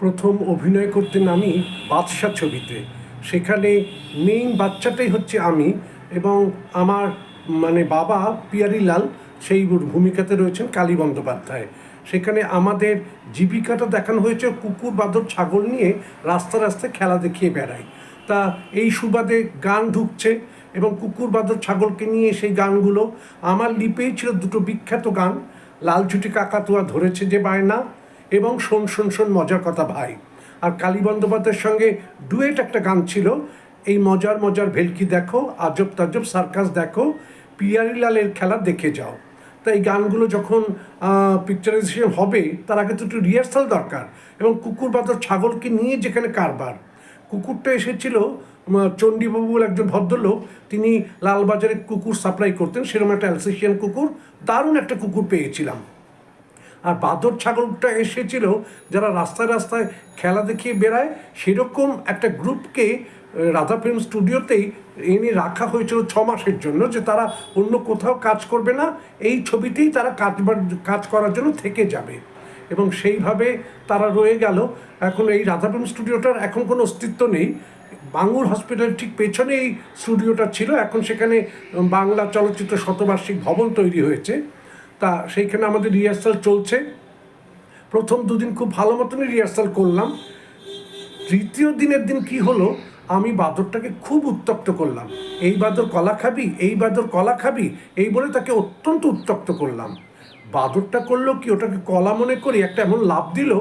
প্রথম অভিনয় করতে নামি বাদশা ছবিতে। সেখানে মেইন বাচ্চাটাই হচ্ছে আমি এবং আমার মানে বাবা পিয়ারিলাল সেই ভূমিকাতে রয়েছেন কালী বন্দ্যোপাধ্যায়। সেখানে আমাদের জীবিকাটা দেখানো হয়েছে কুকুর, বাদর, ছাগল নিয়ে রাস্তা রাস্তায় খেলা দেখিয়ে বেড়ায়। তা এই সুবাদে গান ঢুকছে এবং কুকুর, বাদর, ছাগলকে নিয়ে সেই গানগুলো। আমার লিপেই ছিল দুটো বিখ্যাত গান। লাল ছুটি কাকাতুয়া ধরেছে যে বায়না এবং শোন শোন শোন, মজার কথা ভাই। আর কালী বন্দ্যোপাধ্যায়ের সঙ্গে ডুয়েট একটা গান ছিল, এই মজার মজার ভেলকি দেখো, আজব তাজব সার্কাস দেখো, পিয়ারিলালের খেলা দেখে যাও। তা এই গানগুলো যখন পিকচারাইজেশন হবে, তার আগে তো একটু রিহার্সাল দরকার, এবং কুকুর, বাদর, ছাগলকে নিয়ে যেখানে কারবার। কুকুরটা এসেছিল চণ্ডীবাবু একজন ভদ্রলোক, তিনি লালবাজারে কুকুর সাপ্লাই করতেন, সেরকম একটা অ্যালসেশিয়ান কুকুর, দারুণ একটা কুকুর পেয়েছিলাম। আর বাদর ছাগলটা এসেছিল, যারা রাস্তায় রাস্তায় খেলা দেখিয়ে বেড়ায়, সেরকম একটা গ্রুপকে রাধা ফিল্ম স্টুডিওতেই এনে রাখা হয়েছিল ছ মাসের জন্য যে তারা অন্য কোথাও কাজ করবে না, এই ছবিতেই তারা কাজ কাজ করার জন্য থেকে যাবে। এবং সেইভাবে তারা রয়ে গেল। এখন এই রাধা ফিল্ম স্টুডিওটার এখন কোনো অস্তিত্ব নেই। বাঙুর হসপিটালের ঠিক পেছনে এই স্টুডিওটা ছিল। এখন সেখানে, বাংলা চলচ্চিত্র শতবার্ষিক ভবন তৈরি হয়েছে। তা সেইখানে আমাদের রিহার্সাল চলছে। প্রথম দুদিন খুব ভালো মতনই রিহার্সাল করলাম। তৃতীয় দিনের দিন কি হলো, আমি বাদরটাকে খুব উত্তপ্ত করলাম। এই বাদর কলা খাবি, এই বাদর কলা খাবি, এই বলে তাকে অত্যন্ত উত্তপ্ত করলাম। বাদরটা করল কি, ওটাকে কলা মনে করি একটা এমন লাভ দিল।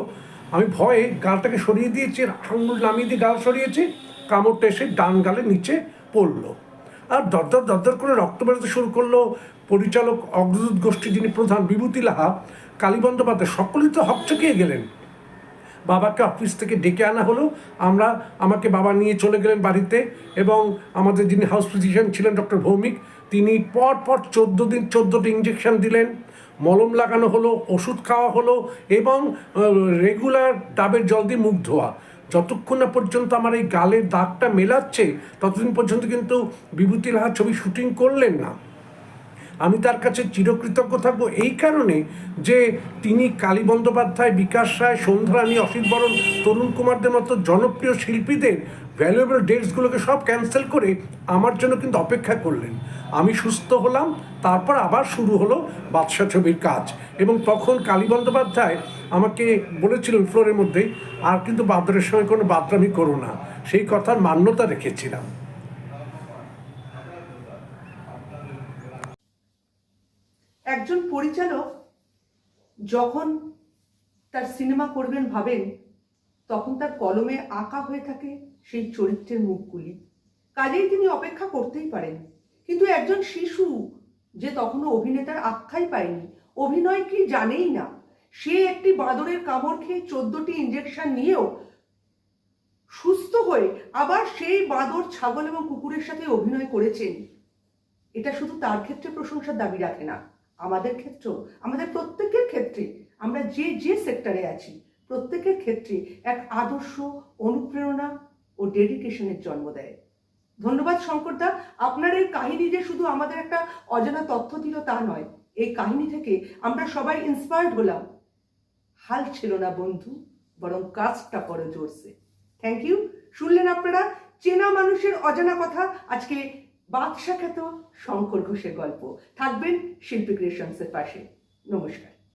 আমি ভয়ে গালটাকে সরিয়ে দিয়েছি আঙুল নামিয়ে দিয়ে গাল সরিয়েছি, কামড়টা এসে ডান গালের নিচে পড়ল। আর দরদর দরদর করে রক্ত বেরোতে শুরু করল পরিচালক অগ্রদূত গোষ্ঠী যিনি প্রধান বিভূতি লাহা, কালী বন্দ্যোপাধ্যায়, সকলেই তো হকচকিয়ে গেলেন। বাবাকে অফিস থেকে ডেকে আনা হলো। আমরা আমাকে বাবা নিয়ে চলে গেলেন বাড়িতে এবং আমাদের যিনি হাউস ফিজিশিয়ান ছিলেন ডক্টর ভৌমিক, তিনি পর পর চোদ্দ দিন চোদ্দোটি ইঞ্জেকশন দিলেন। মলম লাগানো হলো, ওষুধ খাওয়া হলো এবং রেগুলার ডাবের জল দিয়ে মুখ ধোয়া। যতক্ষণ না পর্যন্ত আমার এই গালের দাগটা মেলাচ্ছে, ততদিন পর্যন্ত কিন্তু বিভূতি লাহা ছবি শুটিং করলেন না। আমি তার কাছে চিরকৃতজ্ঞ থাকব এই কারণে যে তিনি কালী বন্দ্যোপাধ্যায়, বিকাশ রায়, সন্ধ্যারানী, অসিত বরণ, তরুণ কুমারদের মতো জনপ্রিয় শিল্পীদের ভ্যালুয়েবল ডেটসগুলোকে সব ক্যান্সেল করে আমার জন্য কিন্তু অপেক্ষা করলেন। আমি সুস্থ হলাম, তারপর আবার শুরু হলো বাদশা ছবির কাজ। এবং তখন কালী বন্দ্যোপাধ্যায় আমাকে বলেছিলেন ফ্লোরের মধ্যে, আর কিন্তু বাদরের সময় কোনো বাদরামি করো না। সেই কথার মান্যতা রেখেছিলাম। একজন পরিচালক যখন তার সিনেমা করবেন ভাবেন, তখন তার কলমে আঁকা হয়ে থাকে সেই চরিত্রের মুখগুলি। কাজেই তিনি অপেক্ষা করতেই পারেন। কিন্তু একজন শিশু যে তখনও অভিনেতার আখ্যাই পায়নি, অভিনয় কি জানেই না। সে একটি বাঁদরের কামড় খেয়ে চোদ্দটি ইঞ্জেকশন নিয়েও সুস্থ হয়ে আবার সেই বাঁদর, ছাগল এবং কুকুরের সাথে অভিনয় করেছেন। এটা শুধু তার ক্ষেত্রে প্রশংসার দাবি রাখে না। আমাদের ক্ষেত্রেও আমাদের প্রত্যেকের ক্ষেত্রে, আমরা যে যে সেক্টরে আছি, প্রত্যেকের ক্ষেত্রে এক আদর্শ অনুপ্রেরণা ও ডেডিকেশনের জন্ম দেয়। ধন্যবাদ শঙ্করদা। আপনার এই কাহিনী যে শুধু আমাদের একটা অজানা তথ্য দিল তা নয়, এই কাহিনী থেকে আমরা সবাই ইন্সপায়ার্ড হলাম। হাল ছিল না বন্ধু, বরং কাজটা করো জোরসে। থ্যাংক ইউ শুনলেন আপনারা? চেনা মানুষের অজানা কথা আজকে বাদশা খ্যাত শঙ্কর ঘোষের গল্প। থাকবেন শিল্পী ক্রিয়েশনসের পাশে। নমস্কার।